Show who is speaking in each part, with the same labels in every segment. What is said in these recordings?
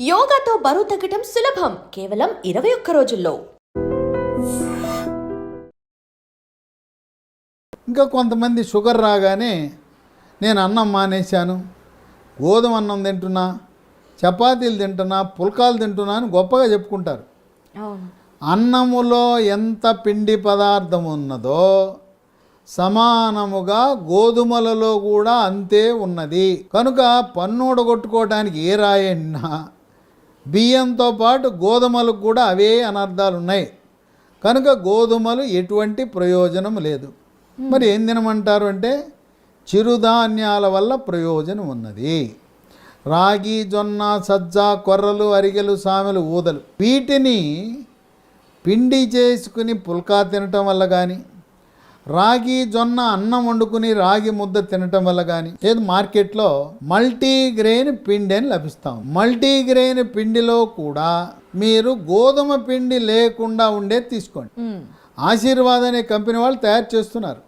Speaker 1: యోగాతో బరువు తగ్గటం సులభం. కేవలం ఇరవై ఒక్క రోజుల్లో.
Speaker 2: ఇంకా కొంతమంది షుగర్ రాగానే నేను అన్నం మానేశాను. గోధుమ అన్నం తింటున్నా చపాతీలు తింటున్నా పుల్కాలు తింటున్నా అని గొప్పగా చెప్పుకుంటారు. అన్నములో ఎంత పిండి పదార్థం ఉన్నదో సమానముగా గోధుమలలో కూడా అంతే ఉన్నది. కనుక పన్ను కొట్టుకోవడానికి ఏ రాయన్నా బియ్యంతో పాటు గోధుమలకు కూడా అవే అనర్థాలు ఉన్నాయి కనుక గోధుమలు ఎటువంటి ప్రయోజనం లేదు. మరి ఏం తినమంటారు అంటే చిరుధాన్యాల వల్ల ప్రయోజనం ఉన్నది. రాగి జొన్న సజ్జ కొర్రలు అరిగెలు సామెలు ఊదలు వీటిని పిండి చేసుకుని పుల్కా తినటం వల్ల కానీ రాగి జొన్న అన్నం వండుకుని రాగి ముద్ద తినటం వల్ల కానీ లేదు మార్కెట్లో మల్టీగ్రెయిన్ పిండి అని లభిస్తాం. మల్టీగ్రెయిన్ పిండిలో కూడా మీరు గోధుమ పిండి లేకుండా ఉండేది తీసుకోండి. ఆశీర్వాద్ అనే కంపెనీ వాళ్ళు తయారు చేస్తున్నారు.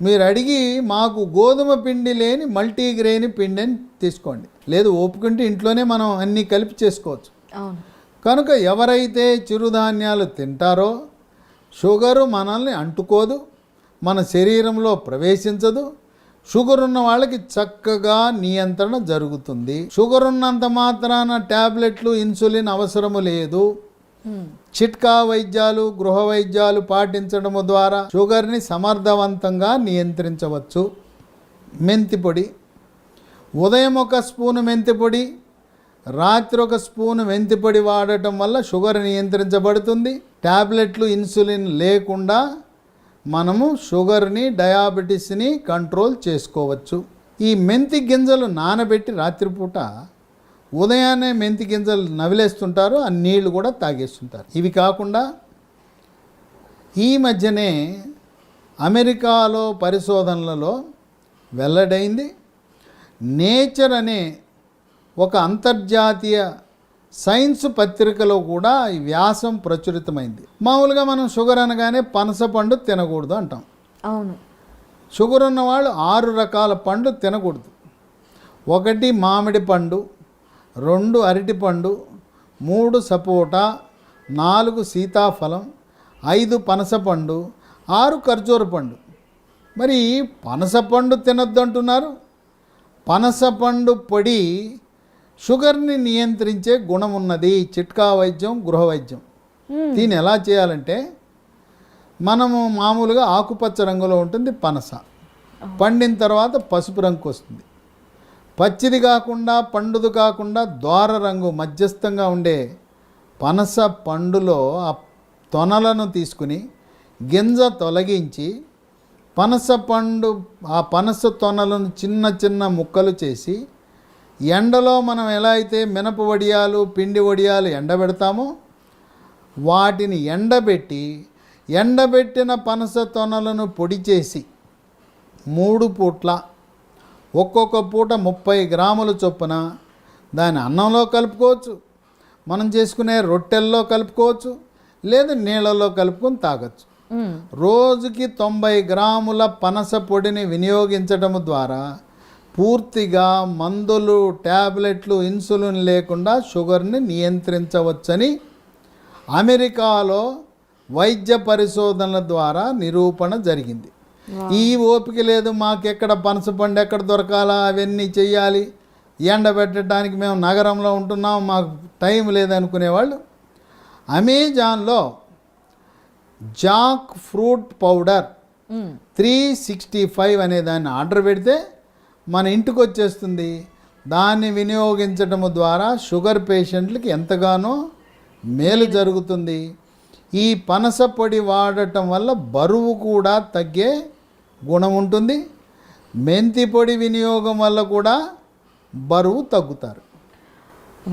Speaker 2: మీరు అడిగి మాకు గోధుమ పిండి లేని మల్టీగ్రెయిన్ పిండి అని తీసుకోండి. లేదు ఓపుకుంటే ఇంట్లోనే మనం అన్నీ కలిపి చేసుకోవచ్చు. కనుక ఎవరైతే చిరుధాన్యాలు తింటారో షుగరు మనల్ని అంటుకోదు. మన శరీరంలో ప్రవేశించదు. షుగర్ ఉన్న వాళ్ళకి చక్కగా నియంత్రణ జరుగుతుంది. షుగర్ ఉన్నంత మాత్రాన ట్యాబ్లెట్లు ఇన్సులిన్ అవసరము లేదు. చిట్కా వైద్యాలు గృహ వైద్యాలు పాటించడము ద్వారా షుగర్ని సమర్థవంతంగా నియంత్రించవచ్చు. మెంతి పొడి. ఉదయం ఒక స్పూను మెంతి పొడి రాత్రి ఒక స్పూను మెంతి పొడి వాడటం వల్ల షుగర్ నియంత్రించబడుతుంది. ట్యాబ్లెట్లు ఇన్సులిన్ లేకుండా మనము షుగర్ని డయాబెటీస్ని కంట్రోల్ చేసుకోవచ్చు. ఈ మెంతి గింజలు నానబెట్టి రాత్రిపూట ఉదయాన్నే మెంతి గింజలు నవిలేస్తుంటారు ఆ నీళ్ళు కూడా తాగేస్తుంటారు. ఇవి కాకుండా ఈ మధ్యనే అమెరికాలో పరిశోధనలలో వెల్లడైంది నేచర్ అనే ఒక అంతర్జాతీయ సైన్స్ పత్రికలో కూడా ఈ వ్యాసం ప్రచురితమైంది. మామూలుగా మనం షుగర్ అనగానే పనస పండు తినకూడదు అంటాం.
Speaker 3: అవును.
Speaker 2: షుగర్ ఉన్న వాళ్ళు ఆరు రకాల పండ్లు తినకూడదు. ఒకటి మామిడి పండు రెండు అరటి పండు మూడు సపోటా నాలుగు సీతాఫలం ఐదు పనస పండు ఆరు ఖర్జూర పండు. మరి పనస పండు తినొద్దు అంటున్నారు పనస పండు పొడి షుగర్ని నియంత్రించే గుణం ఉన్నది చిట్కా వైద్యం గృహ వైద్యం. దీన్ని ఎలా చేయాలంటే మనము మామూలుగా ఆకుపచ్చ రంగులో ఉంటుంది పనస. పండిన తర్వాత పసుపు రంగు వస్తుంది. పచ్చిది కాకుండా పండుది కాకుండా దోర రంగు మధ్యస్థంగా ఉండే పనస పండులో ఆ తొనలను తీసుకుని గింజ తొలగించి పనస పండు ఆ పనస తొనలను చిన్న చిన్న ముక్కలు చేసి ఎండలో మనం ఎలా అయితే మినప వడియాలు పిండి వడియాలు ఎండబెడతామో వాటిని ఎండబెట్టి ఎండబెట్టిన పనస తొనలను పొడి చేసి మూడు పూట్ల ఒక్కొక్క పూట ముప్పై గ్రాముల చొప్పున దాని అన్నంలో కలుపుకోవచ్చు మనం చేసుకునే రొట్టెల్లో కలుపుకోవచ్చు లేదా నీళ్ళలో కలుపుకొని తాగొచ్చు. రోజుకి తొంభై గ్రాముల పనస పొడిని వినియోగించడం ద్వారా పూర్తిగా మందులు ట్యాబ్లెట్లు ఇన్సులిన్ లేకుండా షుగర్ని నియంత్రించవచ్చని అమెరికాలో వైద్య పరిశోధనల ద్వారా నిరూపణ జరిగింది. ఈ ఓపిక లేదు మాకెక్కడ పనస పండు ఎక్కడ దొరకాలా అవన్నీ చెయ్యాలి. ఎండబెట్టడానికి మేము నగరంలో ఉంటున్నాం మాకు టైం లేదనుకునేవాళ్ళు అమెజాన్లో jackfruit powder. Three sixty five అనే దాన్ని ఆర్డర్ పెడితే మన ఇంటికి వచ్చేస్తుంది. దాన్ని వినియోగించడం ద్వారా షుగర్ పేషెంట్లకి ఎంతగానో మేలు జరుగుతుంది. ఈ పనస పొడి వాడటం వల్ల బరువు కూడా తగ్గే గుణం ఉంటుంది. మెంతి పొడి వినియోగం వల్ల కూడా బరువు తగ్గుతారు.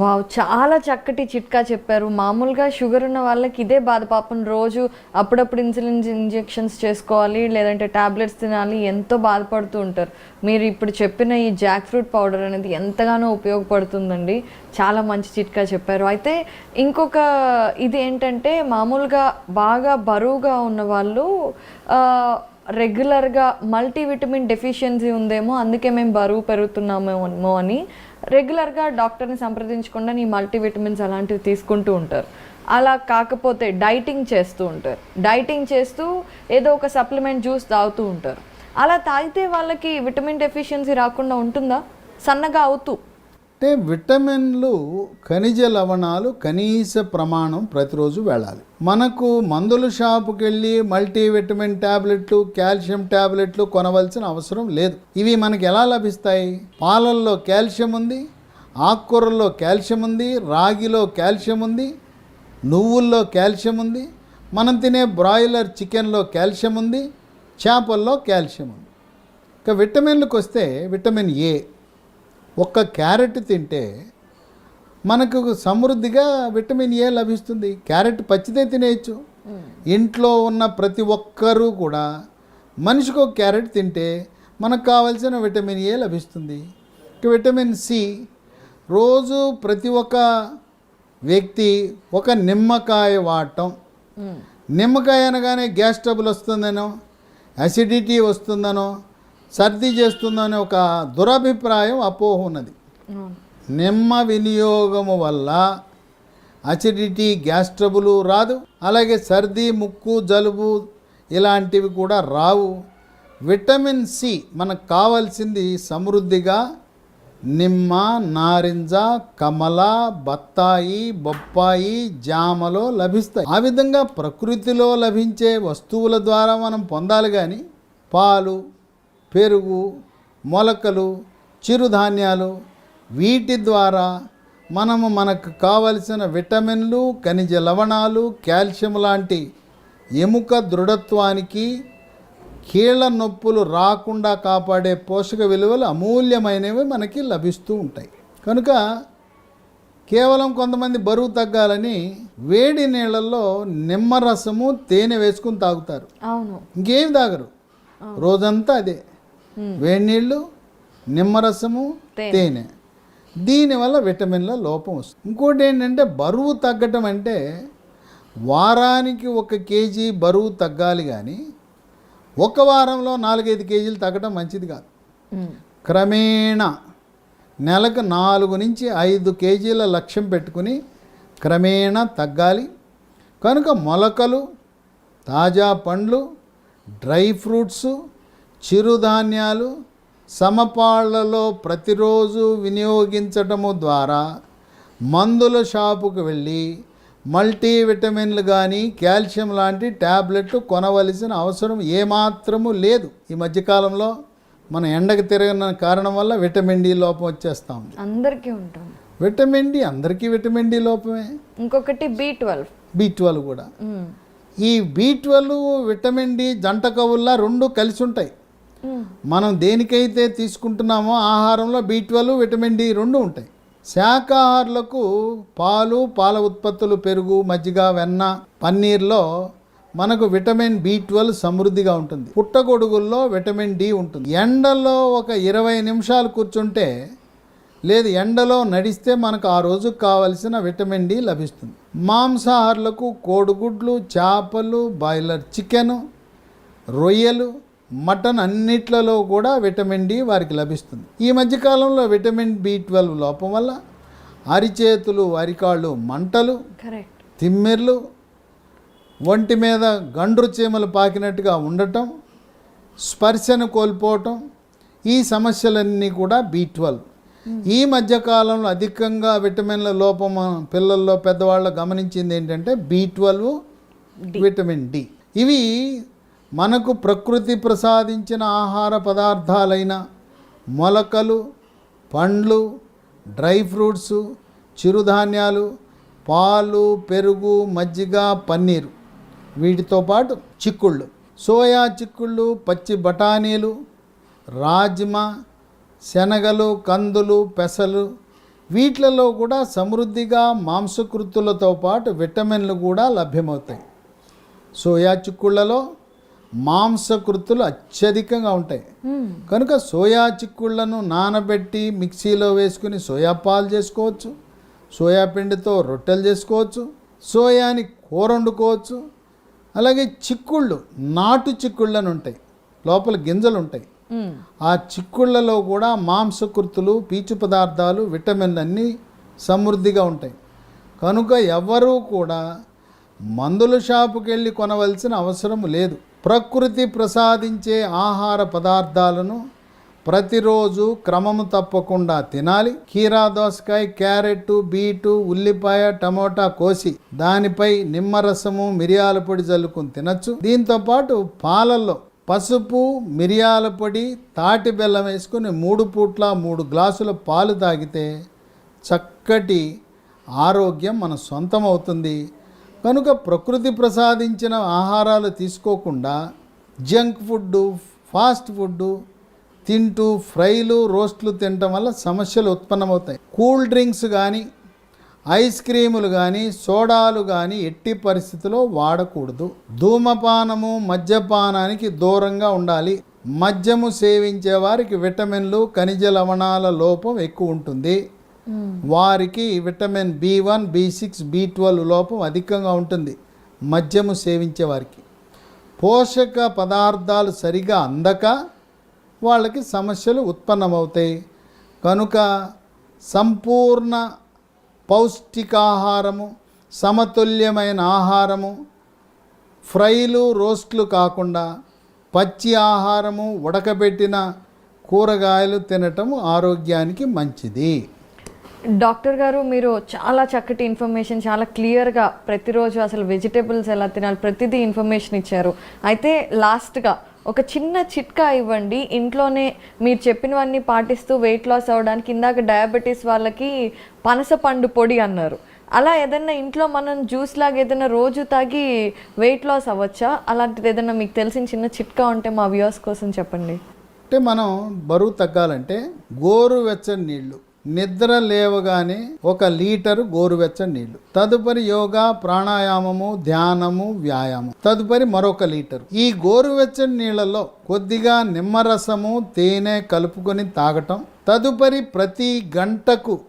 Speaker 3: వావ్ చాలా చక్కటి చిట్కా చెప్పారు. మామూలుగా షుగర్ ఉన్న వాళ్ళకి ఇదే బాధ. పాపం రోజు అప్పుడప్పుడు ఇన్సులిన్ ఇంజెక్షన్స్ చేసుకోవాలి లేదంటే ట్యాబ్లెట్స్ తినాలి ఎంతో బాధపడుతూ ఉంటారు. మీరు ఇప్పుడు చెప్పిన ఈ జాక్ ఫ్రూట్ పౌడర్ అనేది ఎంతగానో ఉపయోగపడుతుందండి. చాలా మంచి చిట్కా చెప్పారు. అయితే ఇంకొక ఇది ఏంటంటే మామూలుగా బాగా బరువుగా ఉన్న వాళ్ళు రెగ్యులర్గా మల్టీవిటమిన్ డెఫిషియన్సీ ఉందేమో అందుకే మేము బరువు పెరుగుతున్నామేమో అని రెగ్యులర్గా డాక్టర్ని సంప్రదించకుండా నీ మల్టీవిటమిన్స్ అలాంటివి తీసుకుంటూ ఉంటారు. అలా కాకపోతే డైటింగ్ చేస్తూ ఉంటారు. డైటింగ్ చేస్తూ ఏదో ఒక సప్లిమెంట్ జ్యూస్ తాగుతూ ఉంటారు. అలా తాగితే వాళ్ళకి విటమిన్ డెఫిషియన్సీ రాకుండా ఉంటుందా? సన్నగా అవుతూ
Speaker 2: అంటే విటమిన్లు ఖనిజ లవణాలు కనీస ప్రమాణం ప్రతిరోజు వెళ్ళాలి. మనకు మందుల షాపుకి వెళ్ళి మల్టీవిటమిన్ ట్యాబ్లెట్లు కాల్షియం ట్యాబ్లెట్లు కొనవలసిన అవసరం లేదు. ఇవి మనకి ఎలా లభిస్తాయి? పాలల్లో కాల్షియం ఉంది ఆకుకూరల్లో కాల్షియం ఉంది రాగిలో కాల్షియం ఉంది నువ్వుల్లో కాల్షియం ఉంది మనం తినే బ్రాయిలర్ చికెన్లో కాల్షియం ఉంది చేపల్లో కాల్షియం ఉంది. ఇక విటమిన్లకు వస్తే విటమిన్ ఏ ఒక్క క్యారెట్ తింటే మనకు సమృద్ధిగా విటమిన్ ఏ లభిస్తుంది. క్యారెట్ పచ్చిదే తినేయచ్చు. ఇంట్లో ఉన్న ప్రతి ఒక్కరూ కూడా మనిషికి ఒక క్యారెట్ తింటే మనకు కావాల్సిన విటమిన్ ఏ లభిస్తుంది. ఇక విటమిన్ సి రోజు ప్రతి ఒక్క వ్యక్తి ఒక నిమ్మకాయ వాడటం. నిమ్మకాయ అనగానే గ్యాస్ ట్రబుల్ వస్తుందనో అసిడిటీ వస్తుందనో సర్ది చేస్తుందనే ఒక దురభిప్రాయం అపోహ ఉన్నది. నిమ్మ వినియోగము వల్ల అసిడిటీ గ్యాస్ ట్రబుల్ రాదు. అలాగే సర్ది ముక్కు జలుబు ఇలాంటివి కూడా రావు. విటమిన్ సి మనకు కావాల్సింది సమృద్ధిగా నిమ్మ నారింజ కమల బత్తాయి బొప్పాయి జామలో లభిస్తాయి. ఆ విధంగా ప్రకృతిలో లభించే వస్తువుల ద్వారా మనం పొందాలి కానీ పాలు పెరుగు మొలకలు చిరుధాన్యాలు వీటి ద్వారా మనము మనకు కావలసిన విటమిన్లు ఖనిజ లవణాలు కాల్షియం లాంటి ఎముక దృఢత్వానికి కీళ్ళ నొప్పులు రాకుండా కాపాడే పోషక విలువలు అమూల్యమైనవి మనకి లభిస్తూ ఉంటాయి. కనుక కేవలం కొంతమంది బరువు తగ్గాలని వేడి నీళ్ళల్లో నిమ్మరసము తేనె వేసుకుని తాగుతారు.
Speaker 3: అవును.
Speaker 2: ఇంకేం తాగరు? రోజంతా అదే. వేడి నీళ్ళు నిమ్మరసము తేనె. దీనివల్ల విటమిన్ల లోపం వస్తుంది. ఇంకోటి ఏంటంటే బరువు తగ్గటం అంటే వారానికి ఒక కేజీ బరువు తగ్గాలి కానీ ఒక వారంలో నాలుగైదు కేజీలు తగ్గడం మంచిది కాదు. క్రమేణా నెలకు నాలుగు నుంచి ఐదు కేజీల లక్ష్యం పెట్టుకుని క్రమేణా తగ్గాలి. కనుక మొలకలు తాజా పండ్లు డ్రై ఫ్రూట్స్ చిరుధాన్యాలు సమపాళ్ళలో ప్రతిరోజు వినియోగించటము ద్వారా మందుల షాపుకు వెళ్ళి మల్టీవిటమిన్లు కానీ కాల్షియం లాంటి ట్యాబ్లెట్లు కొనవలసిన అవసరం ఏమాత్రము లేదు. ఈ మధ్యకాలంలో మన ఎండకు తిరగన కారణం వల్ల విటమిన్ డి లోపం వచ్చేస్తా ఉంది.
Speaker 3: అందరికీ ఉంటుంది.
Speaker 2: విటమిన్ డి అందరికీ విటమిన్ డి లోపమే.
Speaker 3: ఇంకొకటి బి ట్వెల్వ్.
Speaker 2: బి ట్వెల్వ్ కూడా. ఈ బి ట్వెల్వ్ విటమిన్ డి జంట కవుల్లా రెండు కలిసి ఉంటాయి. మనం దేనికైతే తీసుకుంటున్నామో ఆహారంలో బి ట్వెల్వ్ విటమిన్ డి రెండు ఉంటాయి. శాకాహారులకు పాలు పాల ఉత్పత్తులు పెరుగు మజ్జిగ వెన్న పన్నీర్లో మనకు విటమిన్ బి ట్వెల్వ్ సమృద్ధిగా ఉంటుంది. పుట్టగొడుగుల్లో విటమిన్ డి ఉంటుంది. ఎండలో ఒక ఇరవై నిమిషాలు కూర్చుంటే లేదు ఎండలో నడిస్తే మనకు ఆ రోజుకు కావలసిన విటమిన్ డి లభిస్తుంది. మాంసాహారులకు కోడిగుడ్లు చేపలు బాయిలర్ చికెను రొయ్యలు మటన్ అన్నిట్లలో కూడా విటమిన్ డి వారికి లభిస్తుంది. ఈ మధ్యకాలంలో విటమిన్ బి ట్వెల్వ్ లోపం వల్ల అరిచేతులు అరికాళ్ళు మంటలు
Speaker 3: కరెక్ట్.
Speaker 2: తిమ్మెర్లు ఒంటి మీద గండ్రు చీమలు పాకినట్టుగా ఉండటం స్పర్శను కోల్పోవటం ఈ సమస్యలన్నీ కూడా బి ట్వెల్వ్. ఈ మధ్యకాలంలో అధికంగా విటమిన్ల లోపం పిల్లల్లో పెద్దవాళ్ళు గమనించింది ఏంటంటే బి ట్వెల్వ్ విటమిన్ డి. ఇవి మనకు ప్రకృతి ప్రసాదించిన ఆహార పదార్థాలైన మొలకలు పండ్లు డ్రై ఫ్రూట్స్ చిరుధాన్యాలు పాలు పెరుగు మజ్జిగ పన్నీరు. వీటితో పాటు చిక్కుళ్ళు. సోయా చిక్కుళ్ళు పచ్చి బఠానీలు రాజ్మా శనగలు కందులు పెసలు. వీటిలలో కూడా సమృద్ధిగా మాంసకృతులతో పాటు విటమిన్లు కూడా లభ్యమవుతాయి. సోయా చిక్కుళ్ళలో మాంసకృతులు అత్యధికంగా ఉంటాయి. కనుక సోయా చిక్కుళ్ళను నానబెట్టి మిక్సీలో వేసుకుని సోయా పాలు చేసుకోవచ్చు సోయా పిండితో రొట్టెలు చేసుకోవచ్చు సోయాని కూర వండుకోవచ్చు. అలాగే చిక్కుళ్ళు నాటు చిక్కుళ్ళని ఉంటాయి. లోపల గింజలు ఉంటాయి. ఆ చిక్కుళ్ళలో కూడా మాంసకృతులు పీచు పదార్థాలు విటమిన్లు అన్నీ సమృద్ధిగా ఉంటాయి. కనుక ఎవరూ కూడా మందుల షాపుకి వెళ్ళి కొనవలసిన అవసరం లేదు. ప్రకృతి ప్రసాదించే ఆహార పదార్థాలను ప్రతిరోజు క్రమము తప్పకుండా తినాలి. కీరా దోసకాయ క్యారెట్ బీటు ఉల్లిపాయ టమోటా కోసి దానిపై నిమ్మరసము మిరియాల పొడి జల్లుకుని తినచ్చు. దీంతో పాటు పాలల్లో పసుపు మిరియాల పొడి తాటి బెల్లం వేసుకుని మూడు పూట్ల మూడు గ్లాసుల పాలు తాగితే చక్కటి ఆరోగ్యం మన సొంతం అవుతుంది కనుక ప్రకృతి ప్రసాదించిన ఆహారాలు తీసుకోకుండా జంక్ ఫుడ్ ఫాస్ట్ ఫుడ్ తింటూ ఫ్రైలు రోస్ట్లు తినటం వల్ల సమస్యలు ఉత్పన్నమవుతాయి. కూల్ డ్రింక్స్ కానీ ఐస్ క్రీములు కానీ సోడాలు కానీ ఎట్టి పరిస్థితిలో వాడకూడదు. ధూమపానము మద్యపానానికి దూరంగా ఉండాలి. మద్యము సేవించే వారికి విటమిన్లు ఖనిజ లవణాల లోపం ఎక్కువ ఉంటుంది. వారికి vitamin B one B six B twelve లోపం అధికంగా ఉంటుంది. మద్యము సేవించే వారికి. పోషక పదార్థాలు సరిగా అందక వాళ్ళకి సమస్యలు ఉత్పన్నమవుతాయి. కనుక సంపూర్ణ పౌష్టికాహారము సమతుల్యమైన ఆహారము ఫ్రైలు రోస్ట్లు కాకుండా పచ్చి ఆహారము ఉడకబెట్టిన కూరగాయలు తినటం ఆరోగ్యానికి మంచిది.
Speaker 3: డాక్టర్ గారు మీరు చాలా చక్కటి ఇన్ఫర్మేషన్ చాలా క్లియర్గా ప్రతిరోజు అసలు వెజిటేబుల్స్ ఎలా తినాలి ప్రతిదీ ఇన్ఫర్మేషన్ ఇచ్చారు. అయితే లాస్ట్గా ఒక చిన్న చిట్కా ఇవ్వండి. ఇంట్లోనే మీరు చెప్పినవన్నీ పాటిస్తూ వెయిట్ లాస్ అవ్వడానికి ఇందాక డయాబెటీస్ వాళ్ళకి పనస పండు పొడి అన్నారు. అలా ఏదైనా ఇంట్లో మనం జ్యూస్ లాగా ఏదైనా రోజు తాగి వెయిట్ లాస్ అవ్వచ్చా? అలాంటిది ఏదైనా మీకు తెలిసిన చిన్న చిట్కా ఉంటే మా వ్యూస్ కోసం చెప్పండి.
Speaker 2: అంటే మనం బరువు తగ్గాలంటే గోరువెచ్చని నీళ్ళు నిద్ర లేవగానే ఒక లీటరు గోరువెచ్చని నీళ్ళు. తదుపరి యోగా ప్రాణాయామము ధ్యానము వ్యాయామం. తదుపరి మరొక లీటరు. ఈ గోరువెచ్చని నీళ్ళలో కొద్దిగా నిమ్మరసము తేనె కలుపుకొని తాగటం. తదుపరి ప్రతి గంటకు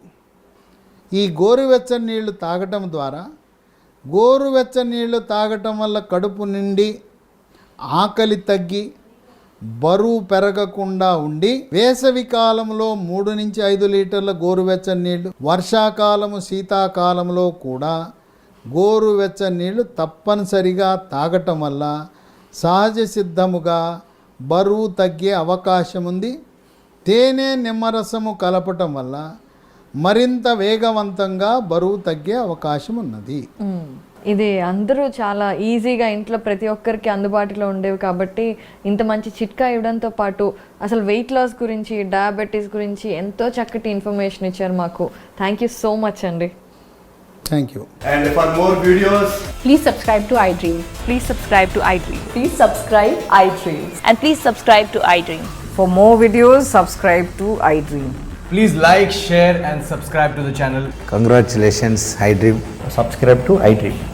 Speaker 2: ఈ గోరువెచ్చని నీళ్ళు తాగటం ద్వారా గోరువెచ్చని నీళ్ళు తాగటం వల్ల కడుపు నిండి ఆకలి తగ్గి బరువు పెరగకుండా ఉండి వేసవి కాలంలో మూడు నుంచి ఐదు లీటర్ల గోరువెచ్చని నీళ్ళు వర్షాకాలము శీతాకాలంలో కూడా గోరువెచ్చని నీళ్ళు తప్పనిసరిగా తాగటం వల్ల సహజ సిద్ధముగా బరువు తగ్గే అవకాశం ఉంది తేనె నిమ్మరసము కలపటం వల్ల మరింత వేగవంతంగా బరువు తగ్గే అవకాశం ఉన్నది
Speaker 3: ఇది అందరూ చాలా ఈజీగా ఇంట్లో ప్రతి ఒక్కరికి అందుబాటులో ఉండేవి కాబట్టి ఇంత మంచి చిట్కా ఇవ్వడంతో పాటు అసలు వెయిట్ లాస్ గురించి డయాబెటీస్ గురించి ఎంతో చక్కటి ఇన్ఫర్మేషన్ ఇచ్చారు మాకు థ్యాంక్ యూ సో మచ్ అండి
Speaker 2: thank you
Speaker 4: And for more videos,
Speaker 5: Please subscribe to iDream.
Speaker 6: Please subscribe to iDream.
Speaker 1: Please subscribe iDreams.
Speaker 6: And please subscribe to iDream.
Speaker 7: For more videos, subscribe to iDream.
Speaker 4: please like, share, and subscribe to the channel.
Speaker 8: Congratulations, iDream.
Speaker 9: subscribe to iDream.